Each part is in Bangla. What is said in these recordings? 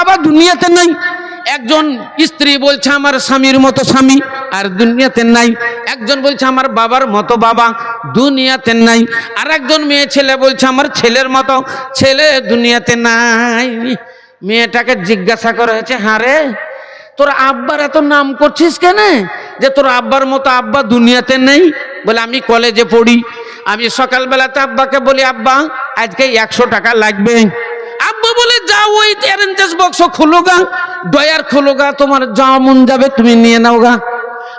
বাবা দুনিয়াতে নাই। একজন স্ত্রী বলছে, আমার স্বামীর মতো স্বামী। আর দুনিয়াতে নাই। একজন বলছে, আমার বাবার মতো বাবা। দুনিয়াতে নাই। আর একজন মেয়ে ছেলে বলছে, আমার ছেলের মতো। ছেলে দুনিয়াতে নাই। মেয়েটাকে জিজ্ঞাসা করা হয়েছে হ্যাঁ রে তোর আব্বার এত নাম করছিস কেন? যে তোর আব্বার মতো আব্বা দুনিয়াতে নেই? বলে, আমি কলেজে পড়ি। আমি সকালবেলাতে আব্বাকে বলি, আব্বা, আজকে একশো টাকা লাগবে। আব্বা বলে যা ওই অ্যারেঞ্জেস বক্স খুলো গা। ডয়ার খুলো গা, তোমার যা মন যাবে তুমি নিয়ে নাও গা।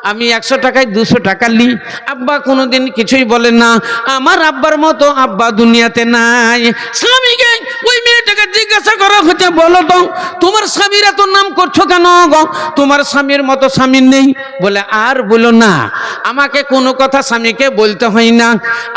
আমি একশো টাকায় দুশো টাকা লি। আব্বা কোনোদিন কিছুই বলে না। আমার আব্বার মতো আব্বা দুনিয়াতে নাই। স্বামীকে ওই মেয়েটাকে জিজ্ঞাসা করা হচ্ছে বলো তো, তোমার স্বামীর এত নাম করছ কেন গো? তোমার স্বামীর মতো স্বামী নেই বলে আর বলো না। আমাকে কোনো কথা স্বামীকে বলতে হয় না।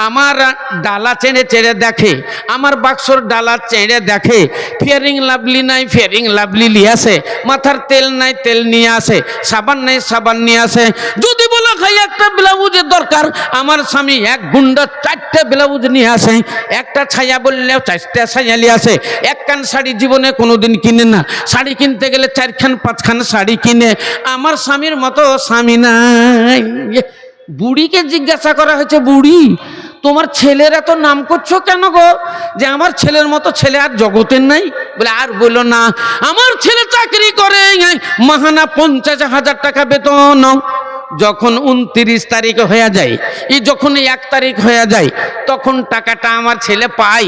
আমার ডালা চেড়ে চেড়ে দেখে, আমার বাক্সর ডালা চেড়ে দেখে, ফিয়ারিং লাভলি নাই, ফিয়ারিং লাভলি নিয়ে আসে, মাথার তেল নাই, তেল নিয়ে আসে, সাবান নাই, সাবান নিয়ে আসে। যদি বলো খাই একটা ব্লাউজের দরকার, আমার স্বামী এক গুন্ডা চারটে ব্লাউজ নিয়ে আসে, একটা ছায়া বললেও চারটে ছায়া নিয়ে আসে, এক কান শাড়ি জীবনে কোনোদিন কিনে না। শাড়ি কিনতে গেলে চারখান, পাঁচখান শাড়ি কিনে। আমার স্বামীর মতো স্বামী নাই। বুড়িকে জিজ্ঞাসা করা হয়েছে, বুড়ি, তোমার ছেলের এত নাম করছ কেন গো? যে আমার ছেলের মতো ছেলে আর জগতের নাই? বলে, আর বলো না, আমার ছেলে চাকরি করে মাহানা পঞ্চাশ হাজার টাকা বেতন। যখন উনত্রিশ তারিখ হয়ে যায়, এই যখন এক তারিখ হয়ে যায়, তখন টাকাটা আমার ছেলে পাই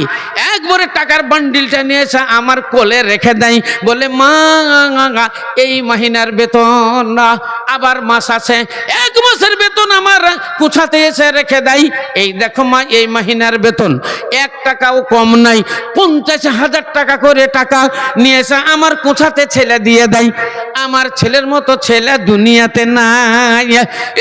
একবারে টাকার বান্ডিলটা নিয়ে এসে আমার কোলে রেখে দেয়। বলে, মা এই মাহিনার বেতন না। আবার মাস আছে, এক মাসের বেতন আমার কুছাতে এসে রেখে দেয়। এই দেখো মা, এই মাহিনার বেতন, এক টাকাও কম নাই। পঞ্চাশ হাজার টাকা করে টাকা নিয়ে এসে আমার কোছাতে ছেলে দিয়ে দেয়। আমার ছেলের মতো ছেলে দুনিয়াতে নাই।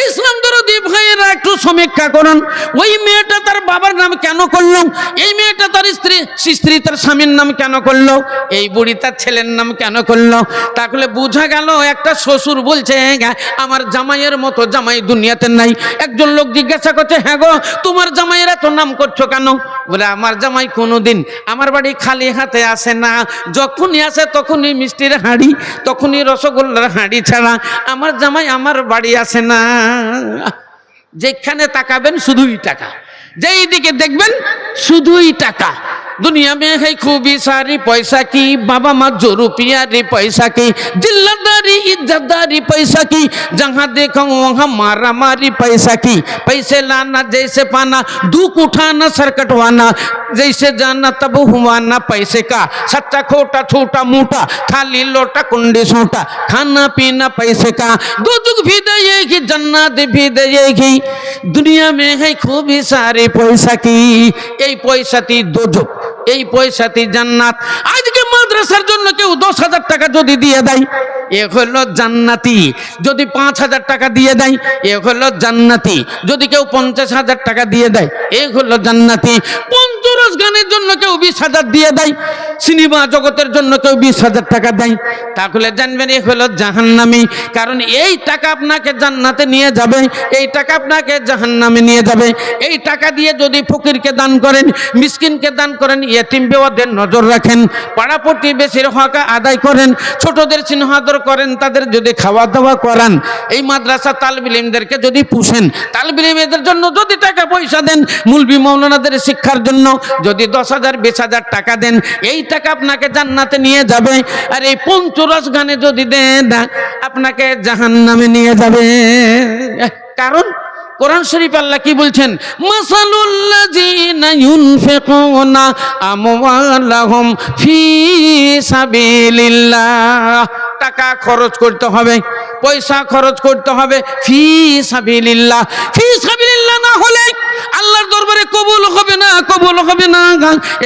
ইসলাম দরদি ভাইয়েরা একটু সমীক্ষা করুন। ওই মেয়েটা তার বাবার নাম কেন করল? এই মেয়েটা তার স্ত্রী স্ত্রী তার স্বামীর নাম কেন করল? এই বুড়ি তার ছেলের নাম কেন করল? তাহলে বোঝা গেল একটা শ্বশুর বলছে "হ্যাঁ, আমার জামাইয়ের মতো জামাই দুনিয়াতে নাই। একজন লোক জিজ্ঞাসা করছে হ্যাঁ গো তোমার জামাইয়ের এত নাম করছ কেন? বলে আমার জামাই কোনোদিন আমার বাড়ি খালি হাতে আসে না। যখনই আসে তখনই মিষ্টির হাঁড়ি তখনই রসগোল্লার হাঁড়ি ছাড়া। আমার জামাই আমার বাড়ি আসে না। যেখানে তাকাবেন শুধুই টাকা। যেই দিকে দেখবেন শুধুই টাকা। दुनिया में है खूबी सारी पैसा की बाबा माँ जो रुपया रे पैसा की जिल्लादारी इज्जतदारी पैसा की जहाँ देखो वहाँ मारा मारी पैसा की पैसे लाना जैसे पाना दुख उठाना सर कटवाना जैसे जाना तब हुआना पैसे का सच्चा खोटा छोटा मोटा खाली लोटा कुंडी सोटा खाना पीना पैसे का दो जुग भी देगी जन्नत भी देगी दुनिया में है खूबी सारी पैसा की এই পয়সাটি দোজক এই পয়সাতে জান্নাত। আজকে মাদ্রাসার জন্য কেউ দশ হাজার টাকা যদি দিয়ে দেয়, এ হলো জান্নাতি। যদি পাঁচ হাজার টাকা দিয়ে দেয়, এ হলো জান্নাতি। যদি কেউ পঞ্চাশ হাজার টাকা দিয়ে দেয়, এ হলো জান্নাতি। পঞ্চরস গানের জন্য কেউ বিশ হাজার দিয়ে দেয়, সিনেমা জগতের জন্য কেউ বিশ হাজার টাকা দেয়, তাহলে জানবেন এ হলো জাহান্নামি। কারণ এই টাকা আপনাকে জান্নাতে নিয়ে যাবে, এই টাকা আপনাকে জাহান্নামে নিয়ে যাবে। এই টাকা দিয়ে যদি ফকিরকে দান করেন, মিসকিনকে দান করেন ইয়েতিম বেওয়াদের নজর রাখেন পাড়া প্রতিবেশীর হকা আদায় করেন, ছোটদের চিহ্নাদর করেন, তাদের যদি খাওয়া দাওয়া করান, এই মাদ্রাসা তালবিলিমদেরকে যদি পুষেন তালবিলিমেদের জন্য যদি টাকা পয়সা দেন, মুলবি মৌলানাদের শিক্ষার জন্য যদি দশ হাজার, বিশ হাজার টাকা দেন, এই টাকা আপনাকে জান্নাতে নিয়ে যাবে। আর এই পঞ্চরস গানে যদি দেন, আপনাকে জাহান্নামে নিয়ে যাবে। কারণ কোরআন শরীফ আল্লাহ কি বলছেন? ফি টাকা খরচ করতে হবে, পয়সা খরচ করতে হবে ফি সাবিলিল্লাহ। ফি না হলে আল্লাহর দরবারে কবুল হবে না, কবুল হবে না।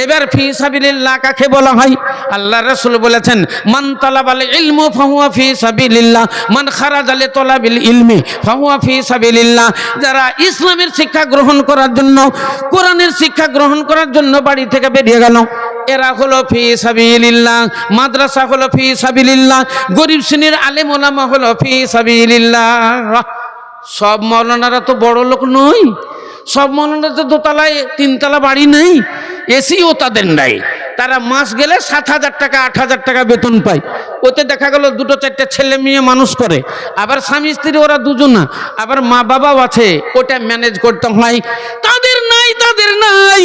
এবার ফি সাবিলিল্লাহ কাকে বলা হয়? আল্লাহ রাসূল বলেছেন, মান তালাবাল ইলমু ফাহুয়া ফি সাবিলিল্লাহ, মান খারাজা লি তালাবিল ইলমি ফাহুয়া ফি সাবিলিল্লাহ। যারা ইসলামের শিক্ষা গ্রহণ করার জন্য, কোরআনের শিক্ষা গ্রহণ করার জন্য বাড়ি থেকে বেরিয়ে গেল। এরা হলো ফি সাবিলিল্লাহ, মাদ্রাসা হলো ফি সাবিলিল্লাহ, গরিব শ্রেণির আলেম ওলামা হলো ফি সাবিলিল্লাহ। সব মৌলানারা তো বড় লোক নয়। সব মনে তো দোতলায় তিনতলা বাড়ি নেই, এসিও তাদের নাই। তারা মাস গেলে সাত হাজার টাকা, আট হাজার টাকা বেতন পায়। ওতে দেখা গেল দুটো, চারটে ছেলে মেয়ে মানুষ করে। আবার স্বামী স্ত্রী ওরা দুজন, আবার মা বাবাও আছে, ওটা ম্যানেজ করতে হয়। তাদের নাই তাদের নাই।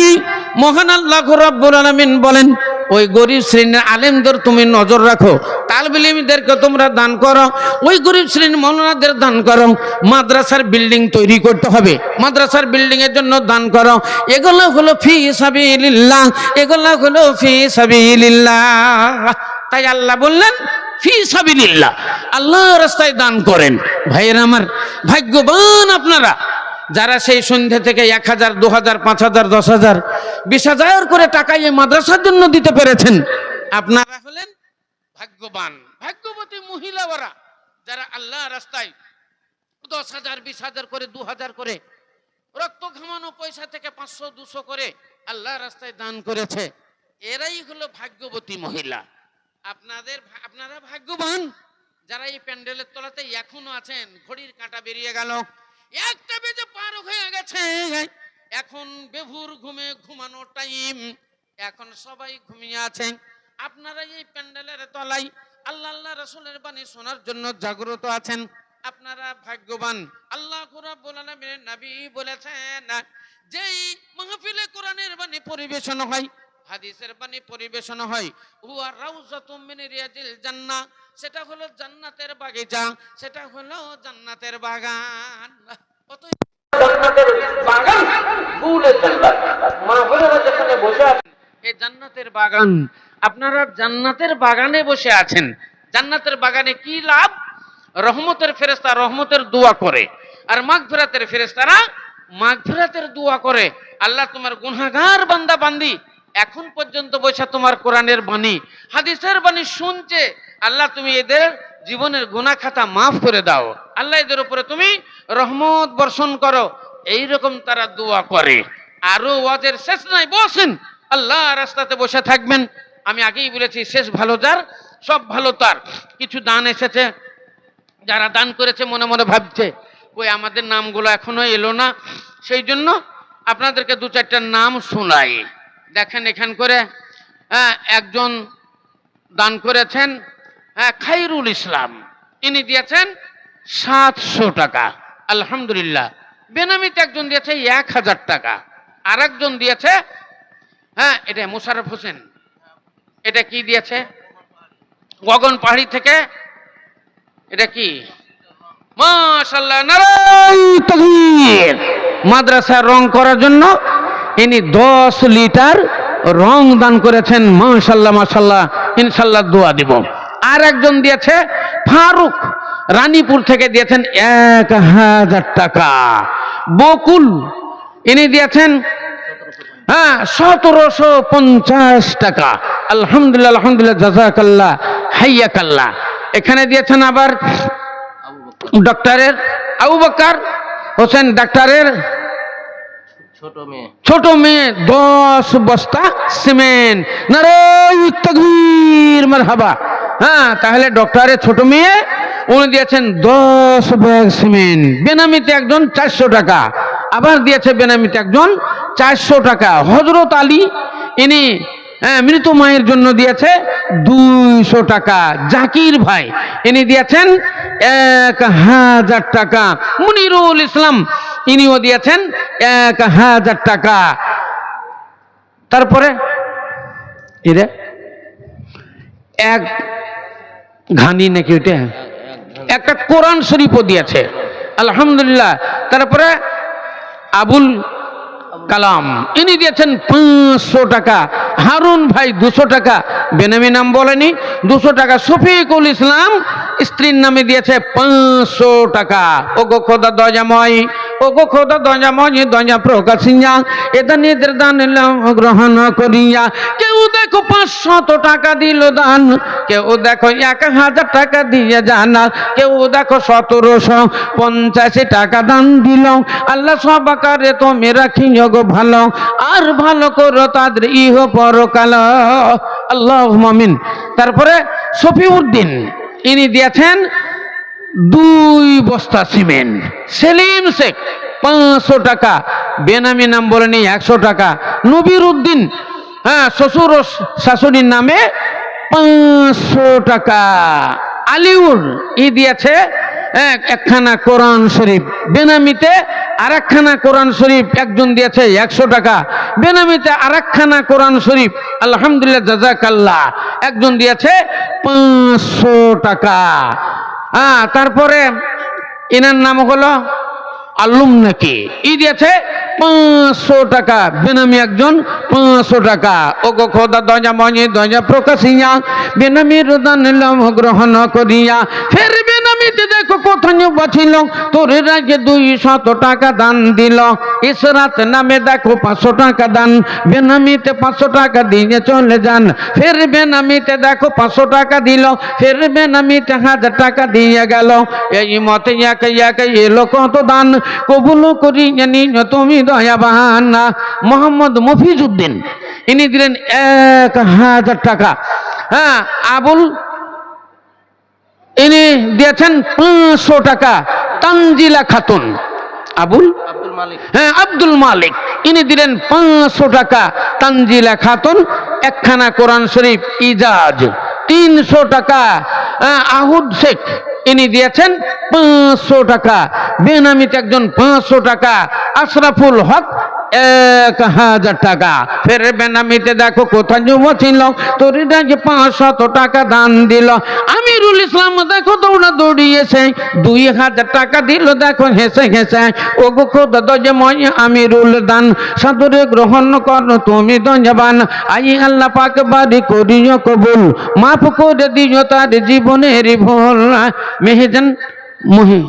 মহান আল্লাহ রব্বুল আলামিন বলেন ওই গরিব শ্রেণির আলেমদের তুমি নজর রাখো। তালবিলিমদেরকে তোমরা দান করো। ওই গরিব শ্রেণির মৌলানাদের দান করো। মাদ্রাসার বিল্ডিং তৈরি করতে হবে। মাদ্রাসার বিল্ডিং এর জন্য দান করো। এগুলো হলো ফি সাবিলিল্লাহ। এগুলো হলো ফি সাবিলিল্লাহ। তাই আল্লাহ বললেন, ফি সাবিলিল্লাহ। আল্লাহ রাস্তায় দান করেন। ভাইয়ের আমার ভাগ্যবান আপনারা। যারা সেই সন্ধ্যে থেকে এক হাজার, দু হাজার, পাঁচ হাজার, দশ হাজার, বিশ হাজার করে টাকা এই মাদ্রাসার জন্য দিতে পেরেছেন। আপনারা হলেন ভাগ্যবান, ভাগ্যবতী মহিলা ওরা, যারা আল্লাহ রাস্তায় দশ হাজার, বিশ হাজার করে, দু হাজার করে রক্ত ঘামানো পয়সা থেকে পাঁচশো, দুশো করে আল্লাহ রাস্তায় দান করেছে। এরাই হলো ভাগ্যবতী মহিলা। আপনাদের আপনারা ভাগ্যবান? যারা এই প্যান্ডেলের তলাতে এখনও আছেন, ঘড়ির কাঁটা বেরিয়ে গেল। একটা বেজে পার হয়ে গেছে। এখন বেভুর ঘুমে ঘুমানো টাইম এখন সবাই ঘুমিয়ে আছেন আপনারা এই প্যান্ডেলের তলায় আল্লাহ আল্লাহ রসুলের বাণী শোনার জন্য জাগ্রত আছেন। আপনারা ভাগ্যবান। আল্লাহ আলামিনের নবী বলেছেন, যেই মাহফিলে কোরআনের বাণী পরিবেশন হয় হাদিসের বাণী পরিবেশন হয়। হুয়া রাউজাতুম মিন রিয়াজিল জান্নাহ সেটা হলো জান্নাতের বাগিচা সেটা হলো জান্নাতের বাগান। অতএব জান্নাতের বাগান ফুলের জান্নাত মা বোনেরা যেখানে বসে আছেন এই জান্নাতের বাগান আপনারা জান্নাতের বাগানে বসে আছেন। জান্নাতের বাগানে কি লাভ? রহমতের ফেরেস্তা রহমতের দোয়া করে। আর মাগফিরাতের ফেরেস্তারা মাগফিরাতের দোয়া করে। আল্লাহ তোমার গুনাহগার বান্দা বান্দি। এখন পর্যন্ত বসে তোমার কোরআনের বাণী, হাদিসের বাণী শুনছে, আল্লাহ তুমি এদের জীবনের গুনাহ খাতা মাফ করে দাও। আল্লাহ এদের উপরে তুমি রহমত বর্ষণ করো। এই রকম তারা দোয়া করে। আরও ওয়াজের শেষ নাই, বসেন। আল্লাহ রাস্তাতে বসে থাকবেন। আমি আগেই বলেছি, শেষ ভালো যার, সব ভালো তার। কিছু দান এসেছে, যারা দান করেছে, মনে মনে ভাবছে ওই আমাদের নামগুলো এখনও এলো না। সেই জন্য আপনাদেরকে দু চারটা নাম শোনাই। দেখেন এখান করে হ্যাঁ, একজন দান করেছেন হ্যাঁ, খাইরুল ইসলাম। ইনি দিয়েছেন সাতশো টাকা আলহামদুলিল্লাহ। বেনামিতে একজন দিয়েছে এক হাজার টাকা আর একজন দিয়েছে হ্যাঁ এটা মোশারফ হোসেন। এটা কি দিয়েছে? গগন পাহাড়ি থেকে এটা কি? মাশাল্লাহ নারাই তাকবীর। মাদ্রাসার রং করার জন্য ইনি দশ লিটার রং দান করেছেন মাশাল্লাহ মাশাল্লাহ ইনশাল্লাহ দোয়া দিব। আর একজন দিয়েছে ফারুক রানীপুর থেকে দিয়েছেন এক হাজার টাকা। বকুল ইনি দিয়েছেন হ্যাঁ সতেরোশো পঞ্চাশ টাকা। আলহামদুলিল্লাহ আলহামদুলিল্লাহ জাজাকাল্লাহ হাইয়াকাল্লাহ। এখানে দিয়েছেন আবার ডক্টরের আবু বকর হোসেন ডাক্তারের ছোট মেয়ে। দশ বস্তা সিমেন্ট। নারাই তকবীর মারহাবা। হ্যাঁ তাহলে ডক্টরের ছোট মেয়ে, উনি দিয়েছেন দশ ব্যাগ সিমেন্ট। বেনামিতে একজন চারশো টাকা। আবার দিয়েছে বেনামিতে একজন চারশো টাকা। হজরত আলী, ইনি হ্যাঁ, মৃত মায়ের জন্য দিয়েছে দুইশো টাকা। জাকির ভাই ইনি দিয়েছেন এক হাজার টাকা। মুনিরুল ইসলাম ইনিও দিয়েছেন এক হাজার টাকা। তারপরে এরে এক ঘানি নাকি ওইটা? একটা কোরআন শরীফও দিয়েছে। আলহামদুলিল্লাহ। তারপরে আবুল কালাম ইনি দিয়েছেন পাঁচশো টাকা। হারুন ভাই দুশো টাকা, বেনামি নাম বলেনি, দুশো টাকা শফিকুল ইসলাম, স্ত্রীর নামে দিয়েছে পাঁচশো টাকা। ও গো খোদা দজাময় ও গো খোদা দজাময় দজা প্রকাশিয়া এটা নিদের দান গ্রহণ করিয়া, কেউ দেখো পাঁচশত টাকা দিল দান। কেউ দেখো এক হাজার টাকা দিয়ে জানা কেউ দেখো সতেরোশো পঞ্চাশে টাকা দান দিল। আল্লাহ সব আকারে তুমি রাখিও গো ভালো। আর ভালো করো তাদের ইহ পরকাল। আল্লাহ মামিন তারপরে শফিউদ্দিন, ইনি দিয়েছেন দুই বস্তা সিমেন্ট। সেলিম শেখ, পাঁচশো টাকা। বেনামি নাম বলেনি একশো টাকা। নবির উদ্দিন হ্যাঁ শ্বশুর ও শাশুড়ির নামে পাঁচশো টাকা। আলিউর ই দিয়েছে, এক একখানা কোরআন শরীফ। বেনামিতে আর একখানা কোরআন শরীফ একজন দিয়েছে, একশো টাকা। বেনামিতে আর একখানা কোরআন শরীফ, আলহামদুলিল্লাহ, জাজাকাল্লাহ, একজন দিয়েছে পাঁচশো টাকা। হ্যাঁ তারপরে এনার নাম হলো আল্লুম নাকি? ই দিয়েছে পাঁচশো টাকা। বেনামি একজন, পাঁচশো টাকা। ও গো খোদা দজা মনে দজা প্রকাশিয়া। বেনামির দান নিলাম, গ্রহণ করিয়া। ফের বেনামিতে দেখো কোথায় বাঁচিল? তোর রাগে দুই শত টাকা দান দিল। ইসরাত নামে দেখো পাঁচশো টাকা দান। বেনামিতে পাঁচশো টাকা দিয়ে চলে যান। ফের বেনামিতে দেখো পাঁচশো টাকা দিল। ফের বেনামিতে হাজার টাকা দিয়ে গেল। এই মতে একে একে এলো কত দান? কবুল করি জানি তুমি দয়াবান। মোহাম্মদ মফিজউদ্দিন ইনি দিলেন এক হাজার টাকা। হ্যাঁ আবুল ইনি দিয়েছেন পাঁচশো টাকা তানজিলা খাতুন। আবুল? মালিক। হ্যাঁ আব্দুল মালিক। ইনি দিলেন পাঁচশো টাকা তানজিলা খাতুন একখানা কোরআন শরীফ ইজাজ। তিনশো টাকা আহ, আহুদ শেখ। ইনি দিয়েছেন পাঁচশো টাকা। বেনামিতে একজন পাঁচশো টাকা আশরাফুল হক এক হাজার টাকা। ফের বেনামিতে দেখো কোথায় জমা ছিল। তোর যে পাঁচশত টাকা দান দিল। আমিরুল ইসলাম দেখো দৌড়া দৌড়িয়েছে। দুই হাজার টাকা দিল, দেখো হেসে হেসে। ও গো খোদা দজে ময় আমিরুল দান, সাদরে গ্রহণ কর তুমি দঞ্জবান আই আল্লাহ পাক বাড়ি করিও কবুল, মাফ করে দিও তার জীবনের ভুল। মেহেজান মহি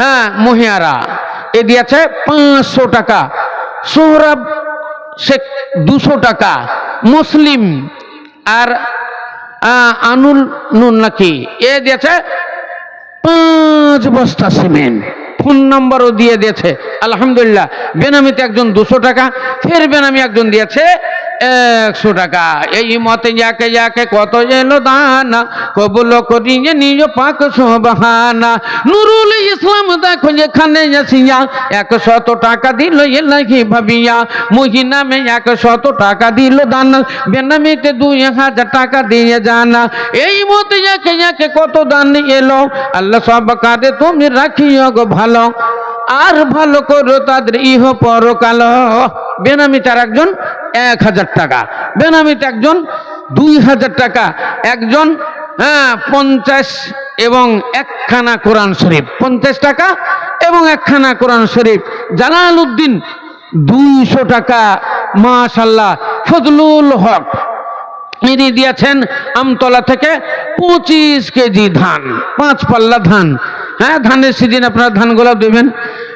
হ্যাঁ মহিয়ারা, এ দিয়েছে পাঁচশো টাকা। সোহরাব শেখ দুশো টাকা, মুসলিম আর আনুল নুন নাকি? এ দিয়েছে পাঁচ বস্তা সিমেন্ট। ফোন নম্বরও দিয়ে দিয়েছে। আলহামদুলিল্লাহ, বেনামিতে একজন দুশো টাকা, ফের বেনামি একজন দিয়েছে একশো টাকা। এই মতে যাকে যাকে কত এলো দানা, কবুল করিয়ে নিজ পাক সোবাহানা নুরুল ইসলাম দেখো যেখানে আসিয়া, একশত টাকা দিল এলাহি ভাবিয়া। মহিনামে একশত টাকা দিল দান, বেনামিতে দুই হাজার টাকা দিয়ে জানা। এই মতে যাকে যাকে কত দান এলো, আল্লাহ সব কাঁদে তুমি রাখিও গো ভালো। আর ভালো করো তাদের ইহ পরকাল বেনামি তার একজন, এক হাজার টাকা। বেনামিতে একজন, দুই হাজার টাকা। একজন হ্যাঁ পঞ্চাশ এবং একখানা কোরআন শরীফ। পঞ্চাশ টাকা এবং একখানা কোরআন শরীফ। জালাল উদ্দিন দুইশো টাকা। মাশাল্লাহ ফজলুল হক। ইনি দিয়েছেন আমতলা থেকে পঁচিশ কেজি ধান, পাঁচ পাল্লা ধান। হ্যাঁ ধানের সিজন আপনারা ধানগুলো দেবেন।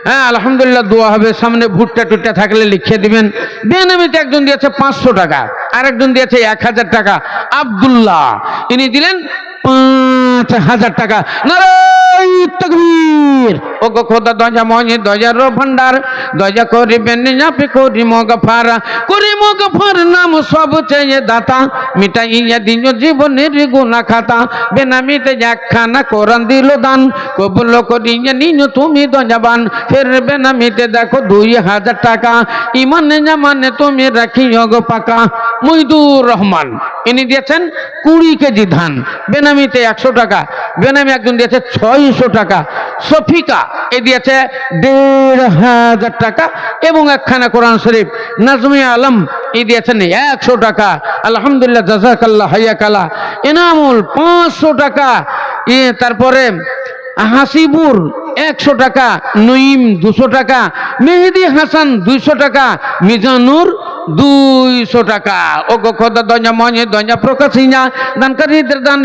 হ্যাঁ আলহামদুলিল্লাহ, দোয়া হবে। সামনে ভুট্টা টুট্টা থাকলে লিখে দিবেন। বেনামিতে একজন দিয়েছে পাঁচশো টাকা, আরেকজন দিয়েছে এক হাজার টাকা। আবদুল্লাহ, ইনি দিলেন পাঁচ হাজার টাকা। নারাই তকবীর। ও গো খোদা দজা মনে দজার ভান্ডার। দজা করিবেন আপনি করি মগফার করি মগফার নাম সব চেয়ে দাতা। মিটাইয়া দিন জীবনের গুনা খাতা। বেনামিতে একখানা কোরআন দিল দান। কবুল করিয়া নিন তুমি দজাবান ফের বেনামিতে দেখো দুই হাজার টাকা। ইমানে জামানে তুমি রাখিও গো পাকা। মইদুর রহমান। ইনি দিয়েছেন কুড়ি কেজি ধান, বেনামিতে একশো টাকা, বেনামি একজন দিয়েছে ছয়শো টাকা, সফিকা এ দিয়েছে দেড় হাজার টাকা, এবং একখানা কোরআন শরীফ, নাজমি আলম এ দিয়েছেন একশো টাকা, আলহামদুলিল্লাহ, জাজাকাল্লাহ হাইয়াকালা এনামুল পাঁচশো টাকা, এ তারপরে হাসিবুর একশো টাকা, নঈম দুশো টাকা, মেহেদি হাসান দুইশো টাকা, মিজানুর দুইশো টাকা। ও গো খোদা দঞ্জা মনে দঞ্জা প্রকাশিয়া দানকারীদের দান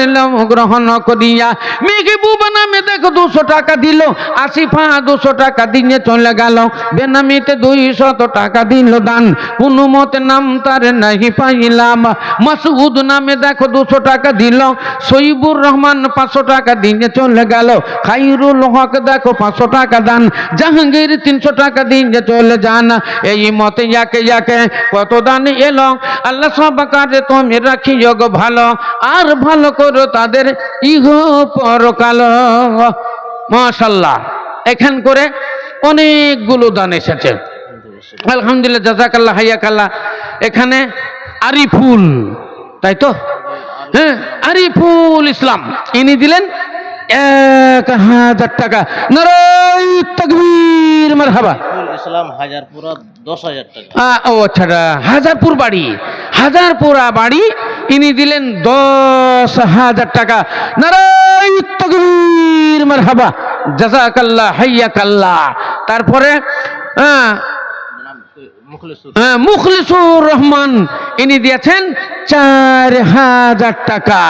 গ্রহণ করিয়া। মেঘে বুবা নামে দেখো দুশো টাকা দিল, আসিফা দুশো টাকা দিয়ে চলে গেল। বেনামিতে দুইশত টাকা দিল দান, কোনো মতে নাম তার নাহি পাইলাম। মাসুদ নামে দেখো দুশো টাকা দিল সইবুর রহমান পাঁচশো টাকা দিয়ে চলে গেল। খাইরুল হক দেখো পাঁচশো টাকা দান, জাহাঙ্গীর তিনশো টাকা দিয়ে চলে যান। এই মতে যাকে যাকে কত দান এলো? আল্লাহ সব কাজে তুমি রাখি যোগ ভালো। আর ভালো করো তাদের ইহ পরকাল মাশাল্লাহ, এখান করে অনেকগুলো দান এসেছে। আলহামদুলিল্লাহ, জাজাকাল্লাহ, হাইয়াকাল্লাহ। এখানে আরিফুল, তাই তো? হ্যাঁ আরিফুল ইসলাম। ইনি দিলেন এক হাজার টাকা। নারাই তকবীর, মারহাবা। ফুল ইসলাম হাজারপুরা দশ হাজার টাকা। ও আচ্ছা হাজারপুর বাড়ি। হাজারপুরা বাড়ি ইনি দিলেন দশ হাজার টাকা। তকবীর মারহাবা। জাজাকাল্লাহ হাইয়াকাল্লাহ। তারপরে হ্যাঁ মুখলিসুর। হ্যাঁ, মুখলিসুর রহমান ইনি দিয়েছেন চার হাজার টাকা।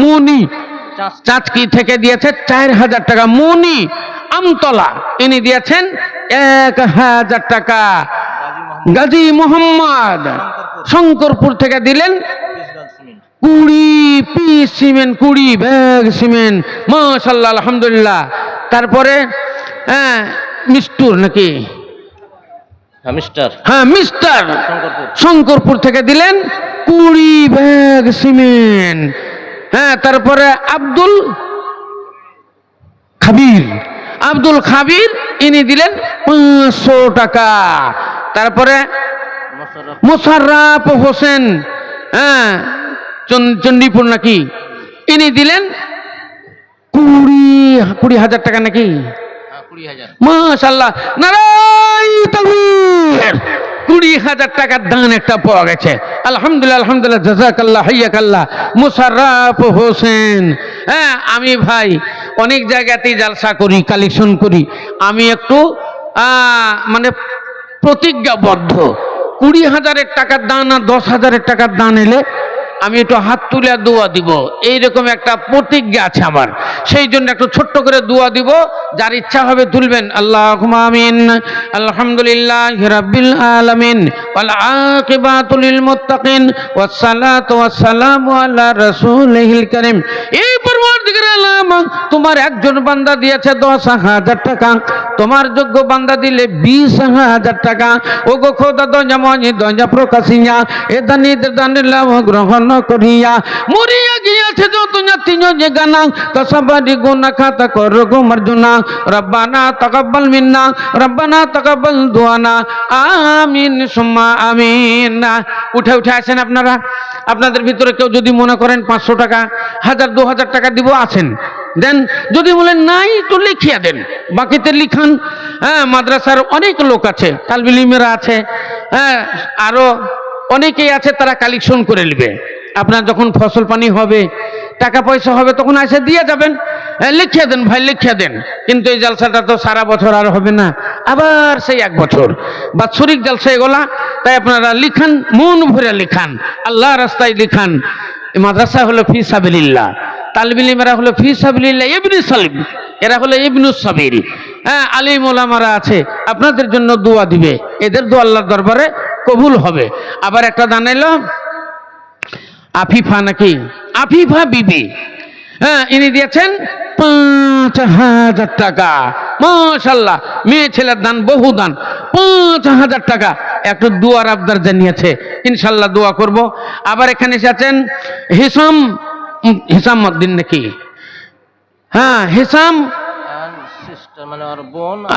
মুনি চাঁচকি থেকে দিয়েছে চার হাজার টাকা। মুনি আমতলা। ইনি দিয়েছেন এক হাজার টাকা। গাজী মোহাম্মদ শঙ্করপুর থেকে দিলেন কুড়ি পিস সিমেন্ট কুড়ি ব্যাগ সিমেন্ট মাশাল্লাহ আলহামদুলিল্লাহ। তারপরে হ্যাঁ মিস্টুর নাকি? হ্যাঁ মিস্টার। হ্যাঁ শঙ্করপুর। থেকে দিলেন কুড়ি ব্যাগ সিমেন্ট হ্যাঁ তারপরে আব্দুল খাবির। আব্দুল খাবির, ইনি দিলেন পাঁচশো টাকা। তারপরে মোশাররফ হোসেন হ্যাঁ চণ্ডীপুর নাকি? ইনি দিলেন কুড়ি কুড়ি হাজার টাকা নাকি? মাশাল্লাহ তাকবীর। কুড়ি হাজার টাকার দান একটা পাওয়া গেছে। আলহামদুলিল্লাহ আলহামদুলিল্লাহ জাজাকাল্লাহ হাইয়াকাল্লাহ। মুসাররাফ হোসেন। হ্যাঁ আমি ভাই অনেক জায়গাতেই জালসা করি, কালেকশন করি। আমি একটু মানে প্রতিজ্ঞাবদ্ধ। কুড়ি হাজারের টাকার দান আর দশ হাজারের টাকার দান এলে আমি একটু হাত তুলে দোয়া দিব। এইরকম একটা প্রতিজ্ঞা আছে আমার। সেই জন্য একটু ছোট্ট করে দোয়া দিব। যার ইচ্ছা হবে তুলবেন। আল্লাহ আমিন। আলহামদুলিল্লাহ রাব্বিল আলামিন। ওয়াল আকিবাতুল লিল মুত্তাকিন। ওয়াস সালাতু ওয়াস সালামু আলা রাসূলিল কারীম। এই তোমার একজন বান্দা দিয়েছে দশ হাজার টাকা। তোমার যোগ্য বান্দা দিলে বিশ হাজার টাকা। ও গো খোদা দঞ্জা মজি দঞ্জা প্রকাশিয়া। এ দানি দানি লাভ গ্রহণ করিয়া মরিয়া দুয়ানা আমিন উঠে উঠে আসেন আপনারা। আপনাদের ভিতরে কেউ যদি মনে করেন পাঁচশো টাকা হাজার দু হাজার টাকা দিব আছেন দেন, যদি বলেন নাই তো লিখিয়া দেন বাকিতে লিখান হ্যাঁ মাদ্রাসার অনেক লোক আছে তালবিলিমেরা আছে হ্যাঁ আরও অনেকেই আছে, তারা কালেকশন করে নেবে। আপনার যখন ফসল পানি হবে, টাকা পয়সা হবে, তখন এসে দিয়ে যাবেন। লিখিয়ে দেন ভাই, লিখিয়ে দেন। কিন্তু এই জালসাটা তো সারা বছর আর হবে না। আবার সেই এক বছর। বাৎসরিক জালসা এগুলা, তাই আপনারা লিখান, মন ভরে লিখান। আল্লাহ রাস্তায় লিখান। মাদ্রাসা হলো ফি সাবিলিল্লাহ। তালবিলিমেরা হলো ফি সাবিলিল্লাহ, ইবনি সালিম। এরা হলো ইবনু সাবির। হ্যাঁ আলিম ওলামারা আছে, আপনাদের জন্য দোয়া দিবে। এদের দোয়া আল্লাহর দরবারে কবুল হবে। আবার একটা এলো আফিফা নাকি? আফিফা বিবি। হ্যাঁ ইনি দিয়েছেন পাঁচ হাজার টাকা। মাশাল্লাহ মেয়ে ছেলের দান, বহু দান। পাঁচ হাজার টাকা। একটু দুয়ার আবদার জানিয়েছে। ইনশাল্লাহ দোয়া করব। আবার এখানে এসেছেন হিসাম হিসাম উদ্দিন নাকি? হ্যাঁ হিসাম।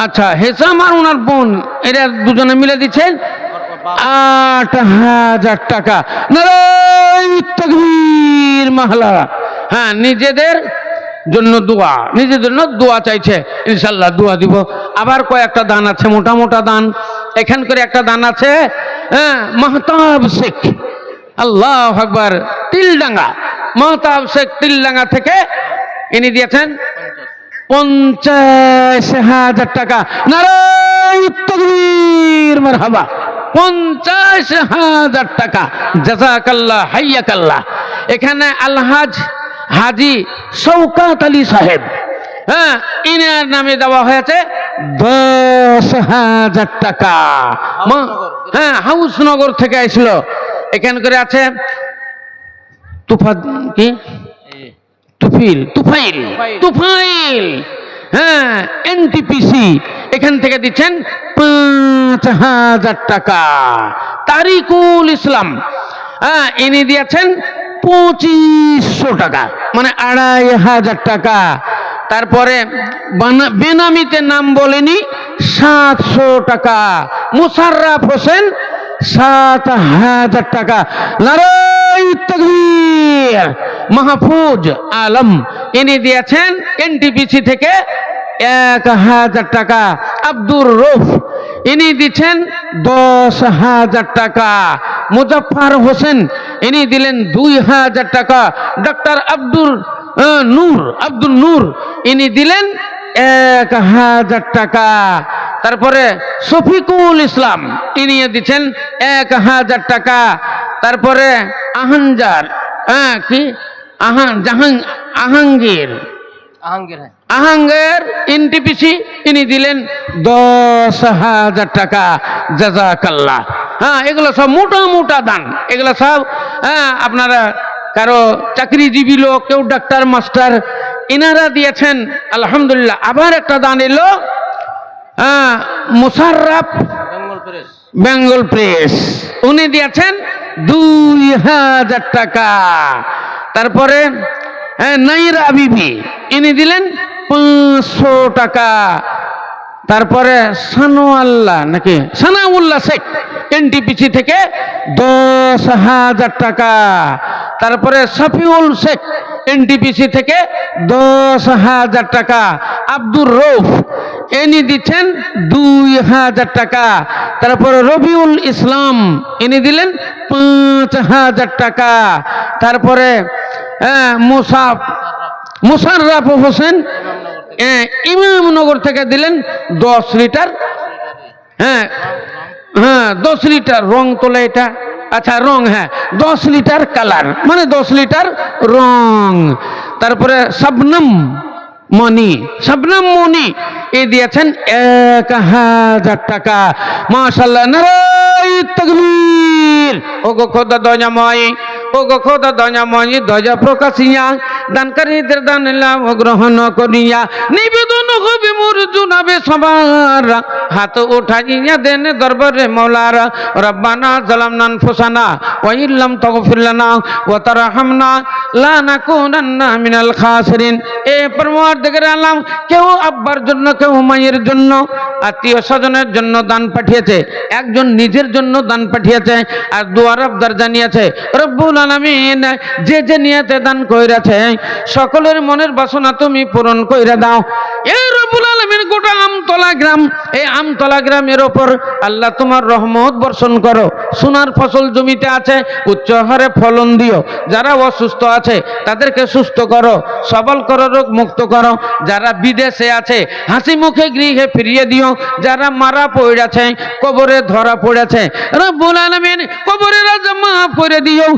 আচ্ছা হেসাম আর ওনার বোন, এরা দুজনে মিলে দিচ্ছেন আট হাজার টাকা। তকবীর মাহলা। হ্যাঁ নিজেদের জন্য দোয়া। নিজের জন্য দোয়া চাইছে। ইনশাল্লাহ দোয়া দিব। আবার কয়েকটা দান আছে, মোটা মোটা দান। এখান করে একটা দান আছে হ্যাঁ মাহতাব শেখ। আল্লাহ আকবার, তিলডাঙ্গা। মাহতাব শেখ তিলডাঙ্গা থেকে ইনি দিয়েছেন পঞ্চাশ হাজার টাকা। নারাই তকবীর, মারহাবা। পঞ্চাশ হাজার টাকা। জাজাকাল্লাহ হাইয়াকাল্লাহ। এখানে আলহাজ হাজি শৌকাত আলী সাহেব হ্যাঁ ইনার নামে দেওয়া হয়েছে দশ হাজার টাকা। হ্যাঁ হাউসনগর থেকে আসলো এখান করে আছে তুফা কি? তুফিল তুফাইল। তুফাইল। হ্যাঁ এনটিপিসি এখান থেকে দিচ্ছেন পাঁচ হাজার টাকা। তারিকুল ইসলাম হ্যাঁ ইনি দিয়েছেন পঁচিশশো টাকা মানে আড়াই হাজার টাকা। তারপরে বানা- বেনামিতে নাম বলেনি, সাতশো টাকা। মুসাররাফ হোসেন সাত হাজার টাকা। নারাই মাহফুজ আলম ইনি দিয়েছেন এনটিপিসি থেকে এক হাজার টাকা। আব্দুর রফ ইনি দিচ্ছেন দশ হাজার টাকা। মুজফার হোসেন ইনি দিলেন দুই হাজার টাকা। ডক্টর আব্দুল আহ, নূর আব্দুল নূর ইনি দিলেন এক হাজার টাকা। তারপরে শফিকুল ইসলাম তিনি দিচ্ছেন এক হাজার টাকা। তারপরে আহানজার হ্যাঁ কি? আহান জাহাং আহাঙ্গীর। আহাঙ্গীর হ্যাঁ। আহাঙ্গের এনটিপিসি ইনি দিলেন দশ হাজার টাকা। জাজাকাল্লাহ হ্যাঁ এগুলো সব মোটা মোটা দান। এগুলো সব হ্যাঁ আপনারা কারও চাকরিজীবী লোক কেউ ডাক্তার মাস্টার ইনারা দিয়েছেন। আলহামদুলিল্লাহ আবার একটা দান এলো। Musharraf Bengal press. উনি দিয়েছেন দুই হাজার টাকা। তারপরে নাইরা বিবি, ইনি দিলেন পাঁচশো টাকা। তারপরে সানোয়াল্লাহ, নাকি সানাউল্লাহ শেখ, এনটিপিসি থেকে দশ হাজার টাকা। তারপরে শফিউল শেখ এনটিপিসি থেকে দশ হাজার টাকা। আব্দুর রৌফ ইনি দিচ্ছেন দুই হাজার টাকা। তারপরে রবিউল ইসলাম, ইনি দিলেন পাঁচ হাজার টাকা। তারপরে মুসাফ মুসাররাফ হোসেন ইমামনগর থেকে দিলেন দশ লিটার। হ্যাঁ হ্যাঁ দশ লিটার রং তোলে এটা। আচ্ছা রং হ্যাঁ। দশ লিটার কালার। মানে দশ লিটার রং। তারপরে শবনম মণি। শবনম মণি। এ দিয়েছেন এক হাজার টাকা। মাশাল্লাহ নারাই তকবীর। ও গো খোদা দয়াময় ও গো খোদা দয়াময়, দয়া প্রকাশিয়া, দানকারীদের দান লাভ গ্রহণ করিয়া। নিবেদন সবার। হাত উঠাইয়া দেন দরবারে মৌলার। রব্বানা তারহামনা লা নাকুনান্না মিনাল খাসিরিন। এ পরমার্থকের আলাম, কেউ আব্বার জন্য, কেউ মায়ের জন্য, আত্মীয় স্বজনের জন্য দান পাঠিয়েছে, একজন নিজের জন্য দান পাঠিয়েছে, আর দুয়ার আবদার জানিয়েছে, রব্বুল আলামিন, যে যে নিয়তে দান কইরাছে, সকলের মনের বাসনা তুমি পূরণ কইরা দাও। তাদেরকে সুস্থ করো, সবল করো রোগ মুক্ত করো। যারা বিদেশে আছে, হাসি মুখে গৃহে ফিরিয়ে দিও। যারা মারা পড়েছে, কবরে ধরা পড়েছে, রব্বুল আলামিন, কবরের রাজা করে দিও।